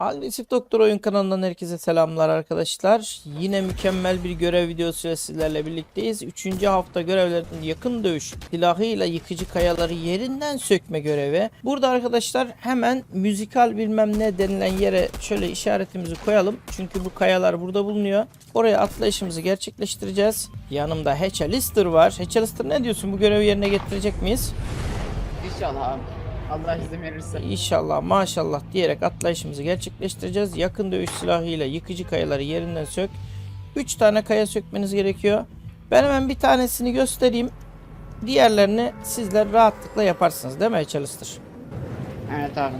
Agresif Doktor Oyun kanalından herkese selamlar arkadaşlar. Yine mükemmel bir görev videosuyla sizlerle birlikteyiz. Üçüncü hafta görevlerinin yakın dövüş silahıyla yıkıcı kayaları yerinden sökme görevi. Burada arkadaşlar hemen müzikal bilmem ne denilen yere şöyle işaretimizi koyalım. Çünkü bu kayalar burada bulunuyor. Oraya atlayışımızı gerçekleştireceğiz. Yanımda Hatchalister var. Hatchalister ne diyorsun bu görevi yerine getirecek miyiz? İnşallah abi. Allah izin verirse. İnşallah maşallah diyerek atlayışımızı gerçekleştireceğiz. Yakın dövüş silahıyla yıkıcı kayaları yerinden sök. 3 tane kaya sökmeniz gerekiyor. Ben hemen bir tanesini göstereyim. Diğerlerini sizler rahatlıkla yaparsınız değil mi Çalıştır? Evet abi.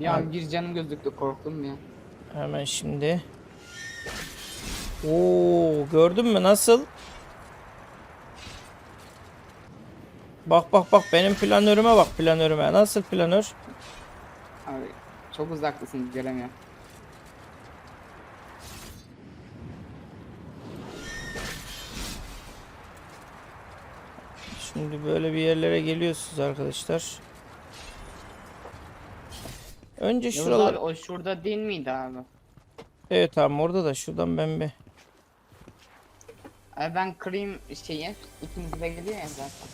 Ya bir canım gözüktü korktum ya. Hemen şimdi. Oo gördün mü nasıl? Bak bak bak benim planörüme bak planörüme. Nasıl planör? Abi çok uzaktasın göremiyorum. Şimdi böyle bir yerlere geliyorsunuz arkadaşlar. Önce Yavuz şuralar... abi o şurada değil miydi abi? Evet abi orada da şuradan ben bir... Abi ben kırayım şeyi. İkimiz de geliyor ya zaten.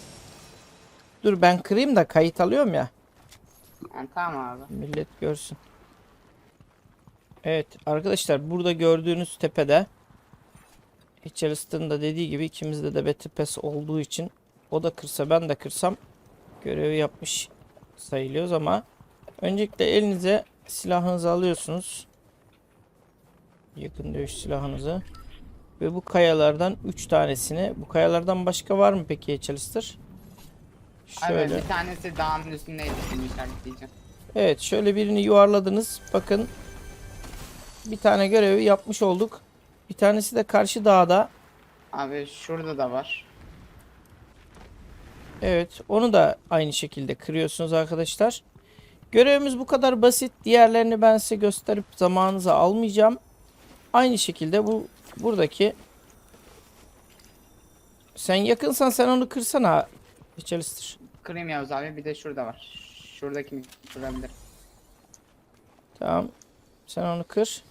Dur ben kırayım da kayıt alıyorum ya. Yani tamam abi. Millet görsün. Evet arkadaşlar burada gördüğünüz tepede Hitchelston da dediği gibi ikimizde de Battle Pass olduğu için o da kırsa ben de kırsam görevi yapmış sayılıyoruz ama öncelikle elinize silahınızı alıyorsunuz. Yakın dövüş silahınızı. Ve bu kayalardan 3 tanesini bu kayalardan başka var mı peki Hitchelston? Şöyle. bir tanesi dağın üstündeydi seni işaretleyeceğim. Evet şöyle birini yuvarladınız. Bakın bir tane görevi yapmış olduk. Bir tanesi de karşı dağda. Abi şurada da var. Evet onu da aynı şekilde kırıyorsunuz arkadaşlar. Görevimiz bu kadar basit. Diğerlerini ben size gösterip zamanınızı almayacağım. Aynı şekilde bu buradaki sen yakınsan sen onu kırsana. Çalıştır. Kırayım Yavuz abi bir de şurada var. Şuradaki kırabilir. Tamam. Sen onu kır.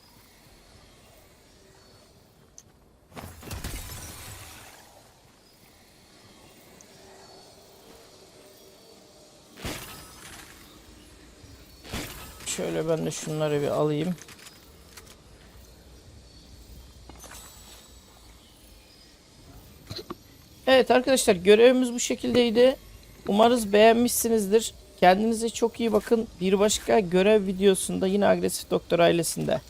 Şöyle ben de şunları bir alayım. Evet arkadaşlar görevimiz bu şekildeydi. Umarız beğenmişsinizdir. Kendinize çok iyi bakın. Bir başka görev videosunda yine Agresif Doktor ailesinde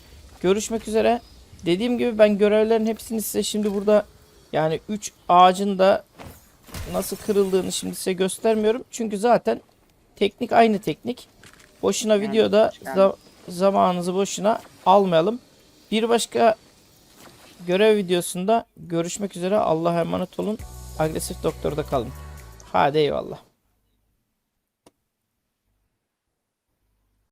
görüşmek üzere. Dediğim gibi ben görevlerin hepsini size şimdi burada yani 3 ağacın da nasıl kırıldığını şimdi size göstermiyorum. Çünkü zaten teknik aynı teknik. Boşuna Yani videoda za- zamanınızı boşuna almayalım. Bir başka görev videosunda görüşmek üzere. Allah'a emanet olun. Agresif Doktor'da kalın. Hadi eyvallah.